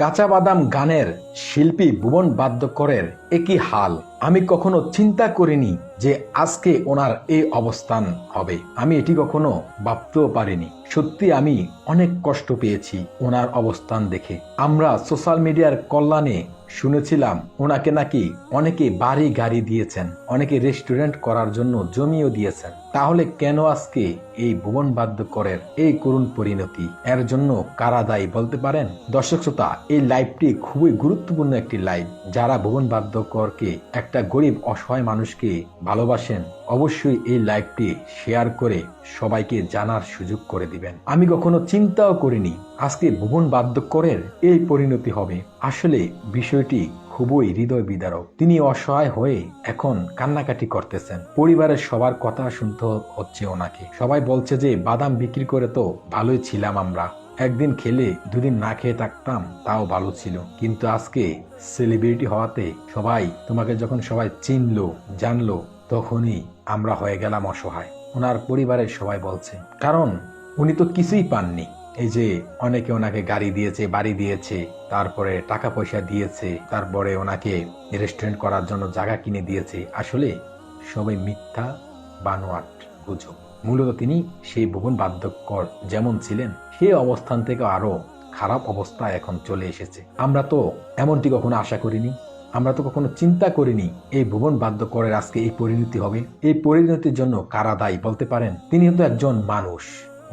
কাঁচা বাদাম গানের শিল্পী ভুবন বাদ্যকরের একই হাল। আমি কখনো চিন্তা করিনি যে আজকে ওনার এই অবস্থান হবে। আমি এটি কখনো ভাবতেও পারিনি। সত্যি আমি অনেক কষ্ট পেয়েছি ওনার অবস্থান দেখে। আমরা সোশ্যাল মিডিয়ার কল্যাণে শুনেছিলাম, ওনাকে নাকি অনেকে বাড়ি গাড়ি দিয়েছেন, অনেকে রেস্টুরেন্ট করার জন্য জমিও দিয়েছেন। তাহলে কেন আজকে এই ভুবন বাদ্যকরের এই করুণ পরিণতি? এর জন্য কারা দায়ী বলতে পারেন? দর্শক শ্রোতা, এই লাইভটি খুবই গুরুত্বপূর্ণ একটি লাইভ। যারা ভুবন বাদ্যকরকে একটা গরিব, অসহায় মানুষকে ভালোবাসেন, অবশ্যই এই লাইভটি শেয়ার করে সবাইকে জানার সুযোগ করে দিবেন। আমি কখনো চিন্তাও করিনি আজকে ভুবন বাদ্যকরের এই পরিণতি হবে। আসলে বিষয়টি খুবই হৃদয় বিদারক। তিনি অসহায় হয়ে এখন কান্নাকাটি করতেছেন। পরিবারের সবার কথা শুনতে হচ্ছে ওনাকে। সবাই বলছে যে, বাদাম বিক্রি করে তো ভালোই ছিলাম আমরা। একদিন খেলে দুদিন না খেয়ে থাকতাম, তাও ভালো ছিল। কিন্তু আজকে সেলিব্রিটি হওয়াতে সবাই, তোমাকে যখন সবাই চিনলো, জানলো, তখনই আমরা হয়ে গেলাম অসহায়। ওনার পরিবারের সবাই বলছে। কারণ উনি তো কিছুই পাননি। এই যে, অনেকে ওনাকে গাড়ি দিয়েছে, বাড়ি দিয়েছে, তারপরে টাকা পয়সা দিয়েছে, তারপরে ওনাকে রেস্টুরেন্ট করার জন্য জায়গা কিনে দিয়েছে। আসলে সবাই মিথ্যা, বানোয়াট, গুজব। মূলত তিনি সেই ভুবন বার্ধক্যর যেমন ছিলেন সেই অবস্থান থেকে আরও খারাপ অবস্থা এখন চলে এসেছে। আমরা তো এমনটি কখনো আশা করিনি। আমরা তো কখনো চিন্তা করিনি এই ভুবন বাদ্যকরের আজকে এই পরিণতি হবে। এই পরিণতির জন্য কারা দায়ী বলতে পারেন? তিনি তো একজন মানুষ।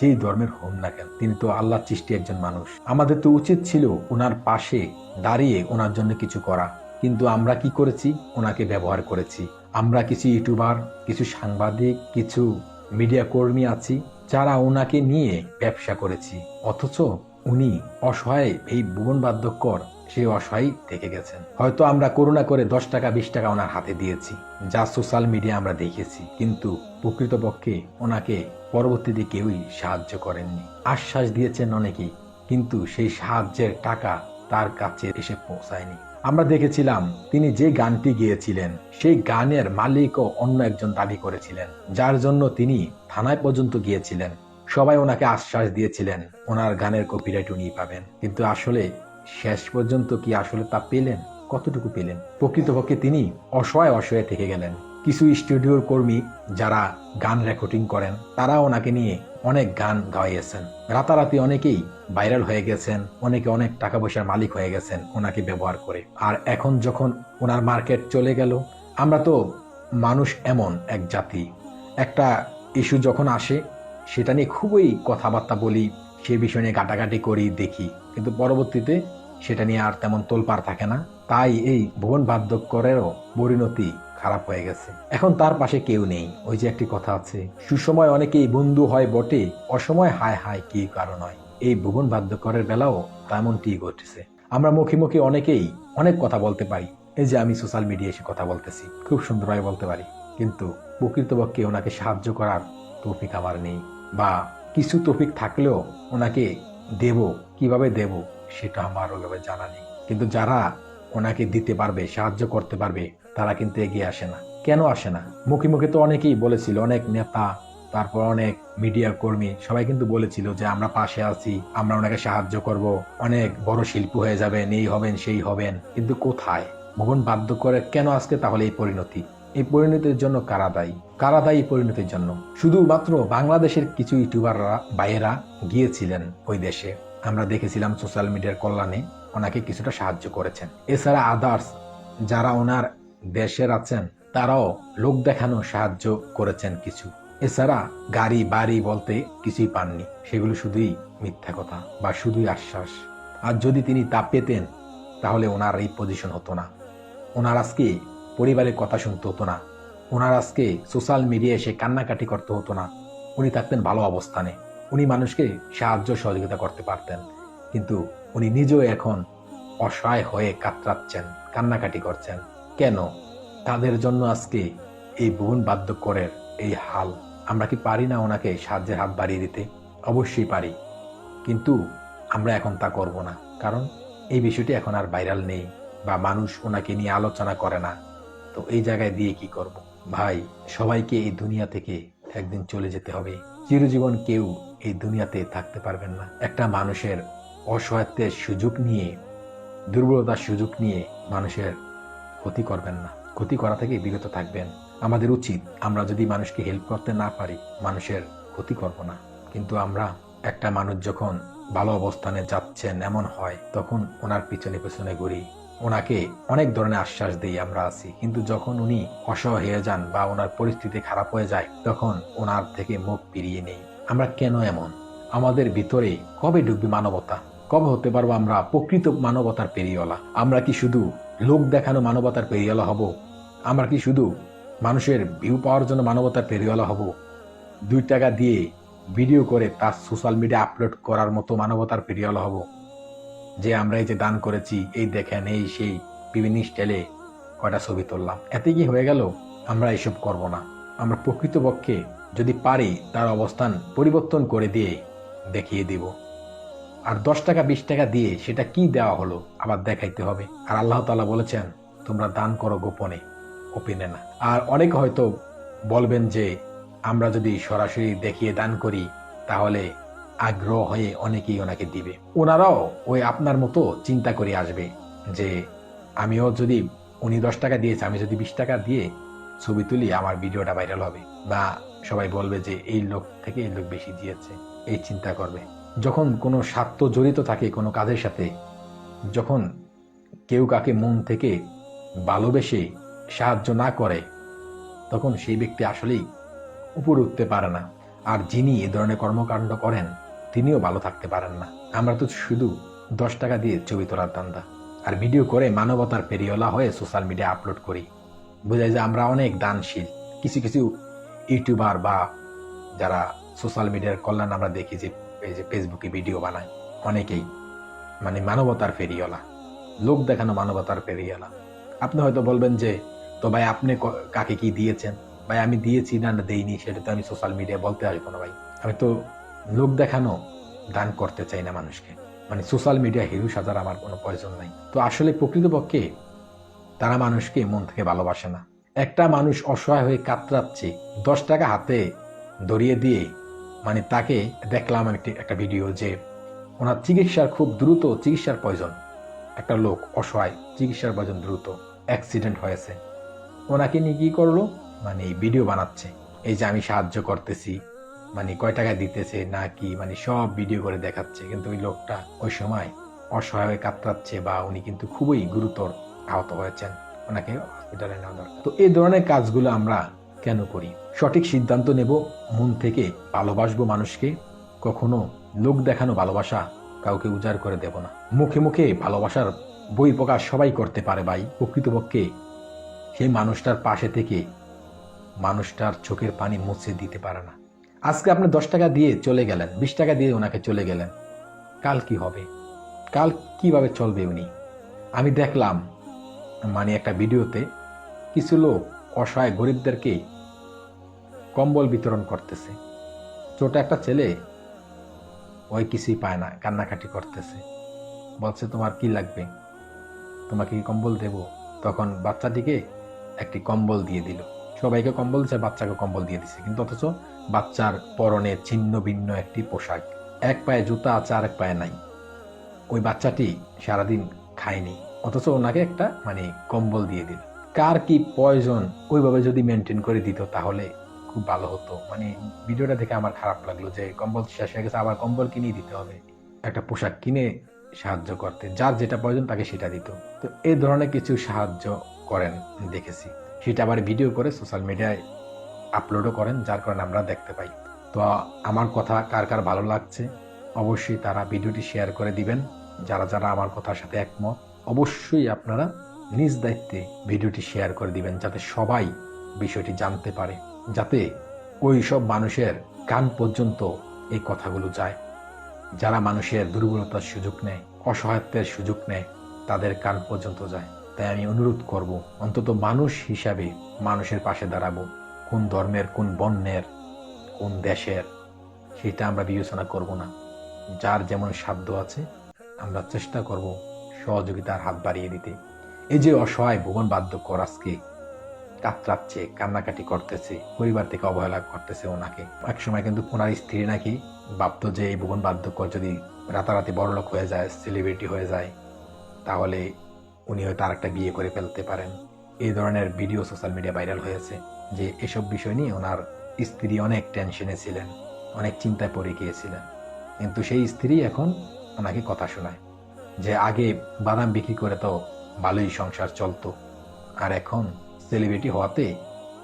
যেই ধর্মের হন না কেন, তিনি তো আল্লাহ সৃষ্টি একজন মানুষ। আমাদের তো উচিত ছিল ওনার পাশে দাঁড়িয়ে ওনার জন্য কিছু করা। কিন্তু আমরা কি করেছি? ওনাকে ব্যবহার করেছি। আমরা কিছু ইউটিউবার, কিছু সাংবাদিক, কিছু মিডিয়া কর্মী আছি, যারা ওনাকে নিয়ে ব্যবসা করেছি। অথচ উনি অসহায় এই ভুবন বাদ্যকর সেই অসহায় থেকে গেছেন। হয়তো আমরা করুণা করে দশ টাকা, বিশ টাকা ওনার হাতে দিয়েছি। যা সোশ্যাল মিডিয়া আমরা দেখেছি। কিন্তু প্রকৃতপক্ষে ওনাকে পরবর্তীতে কেউই সাহায্য করেননি। আশ্বাস দিয়েছেন অনেকেই, কিন্তু সেই সাহায্যের টাকা তার কাছে এসে পৌঁছায়নি। আমরা দেখেছিলাম, তিনি যে গানটি গিয়েছিলেন, সেই গানের মালিকও অন্য একজন দাবি করেছিলেন, যার জন্য তিনি থানায় পর্যন্ত গিয়েছিলেন। সবাই ওনাকে আশ্বাস দিয়েছিলেন, ওনার গানের কপিরাইট উনি পাবেন। কিন্তু আসলে শেষ পর্যন্ত কি আসলে তা পেলেন? কতটুকু পেলেন? প্রকৃতপক্ষে তিনি অসহায় অসহায় থেকে গেলেন। কিছু স্টুডিওর কর্মী যারা গান রেকর্ডিং করেন, তারা ওনাকে নিয়ে অনেক গান গাইয়েছেন। রাতারাতি অনেকেই ভাইরাল হয়ে গেছেন, অনেকে অনেক টাকা পয়সার মালিক হয়ে গেছেন ওনাকে ব্যবহার করে। আর এখন যখন ওনার মার্কেট চলে গেল, আমরা তো মানুষ এমন এক জাতি। একটা ইস্যু যখন আসে, সেটা নিয়ে খুবই কথাবার্তা বলি, সে বিষয় নিয়ে কাটাকাটি করি, দেখি। কিন্তু পরবর্তীতে সেটা নিয়ে আর তেমন তোলপার থাকে না। তাই এই ভুবন বার্ধক্যরেরও পরিণতি খারাপ হয়ে গেছে। এখন তার পাশে কেউ নেই। ওই যে একটি কথা আছে, সুসময় অনেকেই বন্ধু হয় বটে, অসময় হায় হায় কি কারণ হয় এই ভুবন বাদ্যকরের বেলাও তেমনটি ঘটেছে। আমরা মুখে মুখে অনেকেই অনেক কথা বলতে পারি। এই যে আমি সোশ্যাল মিডিয়ায় এসে কথা বলতেছি, খুব সুন্দরভাবে বলতে পারি। কিন্তু প্রকৃতপক্ষে ওনাকে সাহায্য করার তৌফিক আমার নেই। বা কিছু তৌফিক থাকলেও ওনাকে দেব, কীভাবে দেব সেটা আমার ওইভাবে জানা নেই। কিন্তু যারা ওনাকে দিতে পারবে, সাহায্য করতে পারবে, তারা কিন্তু এগিয়ে আসে না। কেন আসে না? মুখে মুখে তো অনেকেই বলেছিল, অনেক নেতা, তারপর অনেক মিডিয়া কর্মী, সবাই কিন্তু বলেছিল যে আমরা পাশে আছি, আমরা ওনাকে সাহায্য করব, অনেক বড় শিল্পী হয়ে যাবেন, এই হবেন, সেই হবেন। কিন্তু কোথায়? ভুবন বাধ্য করে কেন আজকে তাহলে এই পরিণতি? এই পরিণতির জন্য কারা দায়ী? কারা দায়ী পরিণতির জন্য? শুধুমাত্র বাংলাদেশের কিছু ইউটিউবাররা, বাইরেরা গিয়েছিলেন ওই দেশে। আমরা দেখেছিলাম সোশ্যাল মিডিয়ার কল্যাণে ওনাকে কিছুটা সাহায্য করেছেন। এছাড়া আদার্স যারা ওনার দেশের আছেন, তারাও লোক দেখানো সাহায্য করেছেন কিছু। এছাড়া গাড়ি, বাড়ি বলতে কিছুই পাননি। সেগুলো শুধুই মিথ্যা কথা বা শুধুই আশ্বাস। আর যদি তিনি তা পেতেন, তাহলে ওনার এই পজিশন হতো না। ওনার আজকে পরিবারের কথা শুনতে হতো না। ওনার আজকে সোশ্যাল মিডিয়া এসে কান্নাকাটি করতে হতো না। উনি থাকতেন ভালো অবস্থানে। উনি মানুষকে সাহায্য সহযোগিতা করতে পারতেন। কিন্তু উনি নিজেও এখন অসহায় হয়ে কাতরাচ্ছেন, কান্নাকাটি করছেন। কেন? তাদের জন্য আজকে এই ভুবন বাদ্যকরের এই হাল, আমরা কি পারি না ওনাকে সাহায্যের হাত বাড়িয়ে দিতে? অবশ্যই পারি। কিন্তু আমরা এখন তা করব না, কারণ এই বিষয়টি এখন আর ভাইরাল নেই বা মানুষ ওনাকে নিয়ে আলোচনা করে না। তো এই জায়গায় দিয়ে কি করব? ভাই, সবাইকে এই দুনিয়া থেকে একদিন চলে যেতে হবে। চিরজীবন কেউ এই দুনিয়াতে থাকতে পারবেন না। একটা মানুষের অসহায়ত্বের সুযোগ নিয়ে, দুর্বলতার সুযোগ নিয়ে মানুষের ক্ষতি করবেন না। ক্ষতি করা থেকে বিরত থাকবেন। আমাদের উচিত আমরা যদি মানুষকে হেল্প করতে না পারি, মানুষের ক্ষতি করব না। কিন্তু আমরা একটা মানুষ যখন ভালো অবস্থানে যাচ্ছেন, এমন হয়, তখন ওনার পিছনে পিছনে ঘুরি। ওনাকে অনেক ধরনের আশ্বাস দিই আমরা আছি। কিন্তু যখন উনি অসহায় হয়ে যান বা ওনার পরিস্থিতি খারাপ হয়ে যায়, তখন ওনার থেকে মুখ ফিরিয়ে নেই। আমরা কেন এমন? আমাদের ভিতরে কবে ঢুকবে মানবতা? কবে হতে পারব আমরা প্রকৃত মানবতার পেরিয়লা আমরা কি শুধু লোক দেখানো মানবতার পেরিয়লা হব? আমরা কি শুধু মানুষের ভিউ পাওয়ার জন্য মানবতার পেরিয়লা হব? দুই টাকা দিয়ে ভিডিও করে তার সোশ্যাল মিডিয়া আপলোড করার মতো মানবতার পেরিয়লা হব? যে আমরা এই যে দান করেছি, এই দেখেন, এই সেই বিভিন্ন স্টাইলে কয়টা ছবি তুললাম। এতে কি হয়ে গেল? আমরা এসব করব না। আমরা প্রকৃতপক্ষে যদি পারি, তার অবস্থান পরিবর্তন করে দিয়ে দেখিয়ে দিব। আর দশ টাকা, বিশ টাকা দিয়ে সেটা কি দেওয়া হলো, আবার দেখাইতে হবে। আর আল্লাহ তালা বলেছেন, তোমরা দান করো গোপনে ওপেনে না। আর অনেকে হয়তো বলবেন যে, আমরা যদি সরাসরি দেখিয়ে দান করি, তাহলে আগ্রহ হয়ে অনেকেই ওনাকে দিবে। ওনারাও ওই আপনার মতো চিন্তা করে আসবে যে, আমিও যদি উনি দশ টাকা দিয়েছে, আমি যদি বিশ টাকা দিয়ে ছবি তুলি, আমার ভিডিওটা ভাইরাল হবে। বা সবাই বলবে যে, এই লোক থেকে এই লোক বেশি দিয়েছে। এই চিন্তা করবে। যখন কোনো স্বার্থ জড়িত থাকে কোনো কাজের সাথে, যখন কেউ কাকে মন থেকে ভালোবেসে সাহায্য না করে, তখন সেই ব্যক্তি আসলেই উপরে উঠতে পারে না। আর যিনি এ ধরনের কর্মকাণ্ড করেন তিনিও ভালো থাকতে পারেন না। আমরা তো শুধু দশ টাকা দিয়ে ছবি তোলার দান্দা আর ভিডিও করে মানবতার পেরিওলা হয়ে সোশ্যাল মিডিয়া আপলোড করি। বোঝায় যে আমরা অনেক দানশীল। কিছু কিছু ইউটিউবার বা যারা সোশ্যাল মিডিয়ার কল্যাণ আমরা দেখি যে, এই যে ফেসবুকে ভিডিও বানায়, অনেকেই মানে মানবতার ফেরিওয়ালা লোক দেখানো মানবতার ফেরিওয়ালা আপনি হয়তো বলবেন যে, তো ভাই আপনি কাকে কি দিয়েছেন? ভাই আমি দিয়েছি না না দেইনি, সেটা তো আমি সোশ্যাল মিডিয়ায় বলতে আসব না ভাই। আমি তো লোক দেখানো দান করতে চাই না মানুষকে। মানে সোশ্যাল মিডিয়া হিরো সাজার আমার কোনো প্রয়োজন নাই। তো আসলে প্রকৃতপক্ষে তারা মানুষকে মন থেকে ভালোবাসে না। একটা মানুষ অসহায় হয়ে কাতরাচ্ছে, দশ টাকা হাতে ধরিয়ে দিয়ে মানে তাকে দেখলাম একটি একটা ভিডিও যে ওনার চিকিৎসার খুব দ্রুত চিকিৎসার প্রয়োজন। একটা লোক অসহায়, চিকিৎসার প্রয়োজন দ্রুত। অ্যাক্সিডেন্ট হয়েছে। ওনাকে নিয়ে কি করল? মানে ভিডিও বানাচ্ছে। এই যে আমি সাহায্য করতেছি মানে কয় টাকা দিতেছে, না কি মানে সব ভিডিও করে দেখাচ্ছে। কিন্তু ওই লোকটা ওই সময় অসহায় কাতরাচ্ছে বা উনি কিন্তু খুবই গুরুতর আহত হয়েছেন। ওনাকে হসপিটালে নেওয়া দরকার। তো এই ধরনের কাজগুলো আমরা কেন করি? সঠিক সিদ্ধান্ত নেব, মন থেকে ভালোবাসবো মানুষকে, কখনো লোক দেখানো ভালোবাসা কাউকে উজাড় করে দেব না। মুখে মুখে ভালোবাসার বই প্রকাশ সবাই করতে পারে ভাই। প্রকৃতপক্ষে সেই মানুষটার পাশে থেকে মানুষটার চোখের পানি মুছে দিতে পারে না। আজকে আপনি দশ টাকা দিয়ে চলে গেলেন, বিশ টাকা দিয়ে ওনাকে চলে গেলেন। কাল কি হবে? কাল কীভাবে চলবে উনি? আমি দেখলাম মানে একটা ভিডিওতে কিছু লোক অসহায় গরিবদেরকে কম্বল বিতরণ করতেছে। ছোট একটা ছেলে ওই কিছুই পায় না, কান্নাকাটি করতেছে। বলছে, তোমার কি লাগবে? তোমাকে কম্বল দেব? তখন বাচ্চাটিকে একটি কম্বল দিয়ে দিল। সবাইকে কম্বল দিচ্ছে বাচ্চাকে কম্বল দিয়ে দিছে। কিন্তু অথচ বাচ্চার পরনে ছিন্ন ভিন্ন একটি পোশাক। এক পায়ে জুতা আছে আর এক পায়ে নাই। ওই বাচ্চাটি সারাদিন খায়নি। অথচ ওনাকে একটা মানে কম্বল দিয়ে দিল। কার কি প্রয়োজন, ওইভাবে যদি মেনটেন করে দিত তাহলে খুব ভালো হতো। মানে ভিডিওটা দেখে আমার খারাপ লাগল যে কম্বল শেষ হয়ে গেছে, আবার কম্বল কিনেই দিতে হবে। একটা পোশাক কিনে সাহায্য করতে, যার যেটা প্রয়োজন তাকে সেটা দিত। তো এই ধরনের কিছু সাহায্য করেন, দেখেছি। সেটা আবার ভিডিও করে সোশ্যাল মিডিয়ায় আপলোডও করেন, যার কারণে আমরা দেখতে পাই। তো আমার কথা কার কার ভালো লাগছে, অবশ্যই তারা ভিডিওটি শেয়ার করে দিবেন। যারা যারা আমার কথার সাথে একমত, অবশ্যই আপনারা নিজ দায়িত্বে ভিডিওটি শেয়ার করে দিবেন, যাতে সবাই বিষয়টি জানতে পারে, যাতে ওই সব মানুষের কান পর্যন্ত এই কথাগুলো যায়। যারা মানুষের দুর্বলতার সুযোগ নেয়, অসহায়ত্বের সুযোগ নেয়, তাদের কান পর্যন্ত যায়। তাই আমি অনুরোধ করব, অন্তত মানুষ হিসাবে মানুষের পাশে দাঁড়াবো, কোন ধর্মের, কোন বর্ণের, কোন দেশের, সেটা আমরা বিবেচনা করব না। যার যেমন সাধ্য আছে, আমরা চেষ্টা করব সহযোগিতার হাত বাড়িয়ে দিতে। এই যে অসহায় ভুবন বাদ্যকর আজকে কাতরাচ্ছে, কান্নাকাটি করতেছে, পরিবার থেকে অবহেলা করতেছে ওনাকে। এক সময় কিন্তু ওনার স্ত্রী নাকি ভাবতো যে এই ভুবন বাদ্যকর যদি রাতারাতি বড়লোক হয়ে যায় সেলিব্রিটি হয়ে যায়, তাহলে উনি হয়তো আর একটা বিয়ে করে ফেলতে পারেন। এই ধরনের ভিডিও সোশ্যাল মিডিয়া ভাইরাল হয়েছে যে এসব বিষয় নিয়ে ওনার স্ত্রী অনেক টেনশনে ছিলেন, অনেক চিন্তায় পড়ে গিয়েছিলেন। কিন্তু সেই স্ত্রী এখন ওনাকে কথা শোনায় যে আগে বাদাম বিক্রি করে তো ভালোই সংসার চলতো, আর এখন সেলিব্রিটি হওয়াতে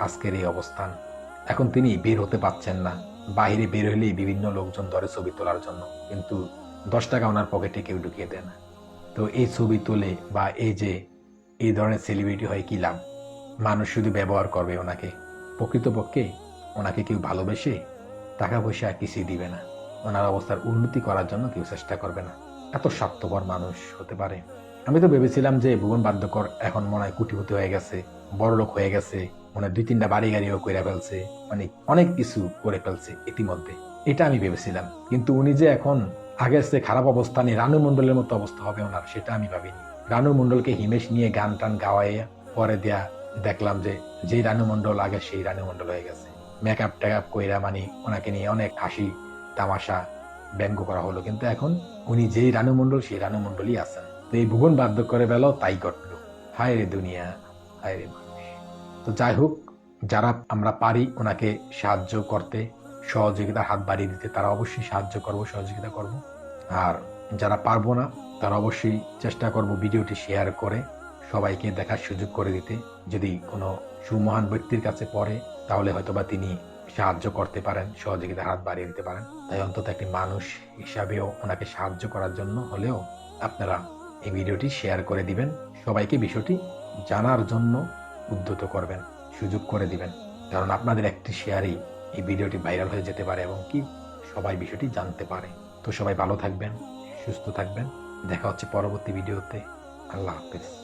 আজকের এই অবস্থান। এখন তিনি বের হতে পারছেন না বাইরে বের হলেই বিভিন্ন লোকজন ধরে ছবি তোলার জন্য, কিন্তু দশ টাকা ওনার পকেটে কেউ ঢুকিয়ে দেয় না। তো এই ছবি তোলে বা এই যে এই ধরনের সেলিব্রিটি হয় কি লাভ? মানুষ শুধু ব্যবহার করবে ওনাকে। প্রকৃতপক্ষে ওনাকে কেউ ভালোবেসে টাকা পয়সা কিছুই দিবে না। ওনার অবস্থার উন্নতি করার জন্য কেউ চেষ্টা করবে না। এত স্বার্থপর মানুষ হতে পারে। আমি তো ভেবেছিলাম যে ভুবন বাদ্যকর এখন মনে হয় কুটিপতি হয়ে গেছে বড় লোক হয়ে গেছে, মনে দুই তিনটা বাড়ি গাড়িও করে ফেলছে মানে অনেক কিছু করে ফেলছে ইতিমধ্যে। এটা আমি ভেবেছিলাম। কিন্তু উনি যে এখন আগের চেয়ে খারাপ অবস্থানে রানু মণ্ডলের মতো অবস্থা হবে ওনার, সেটা আমি ভাবিনি। রানু মণ্ডলকে হিমেশ নিয়ে গান টান গাওয়াইয়া পরে দেয়া দেখলাম যে যেই রানু মণ্ডল আগে সেই রানু মণ্ডল হয়ে গেছে। মেকআপ টেকআপ কইরা মানে ওনাকে নিয়ে অনেক হাসি, তামাশা, ব্যঙ্গ করা হলো। কিন্তু এখন উনি যেই রানু মণ্ডল সেই রানু মণ্ডলই আছেন। তো এই ভুবন বাধ্য করে বেলাও তাই ঘটলো। হায় রে দুনিয়া, হায় রে মানুষ। তো যাই হোক, যারা আমরা পারি ওনাকে সাহায্য করতে সহযোগিতার হাত বাড়িয়ে দিতে তারা অবশ্যই সাহায্য করব, সহযোগিতা করব। আর যারা পারব না, তারা অবশ্যই চেষ্টা করব ভিডিওটি শেয়ার করে সবাইকে দেখার সুযোগ করে দিতে। যদি কোনো সুমহান ব্যক্তির কাছে পড়ে, তাহলে হয়তোবা তিনি সাহায্য করতে পারেন, সহযোগিতার হাত বাড়িয়ে দিতে পারেন। তাই অন্তত একটি মানুষ হিসাবেও ওনাকে সাহায্য করার জন্য হলেও আপনারা এই ভিডিওটি শেয়ার করে দিবেন। সবাইকে বিষয়টি জানার জন্য উদ্যত করবেন, সুযোগ করে দিবেন। কারণ আপনাদের একটি শেয়ারই এই ভিডিওটি ভাইরাল হয়ে যেতে পারে এবং কি সবাই বিষয়টি জানতে পারে। তো সবাই ভালো থাকবেন, সুস্থ থাকবেন। দেখা হচ্ছে পরবর্তী ভিডিওতে। আল্লাহ হাফেজ।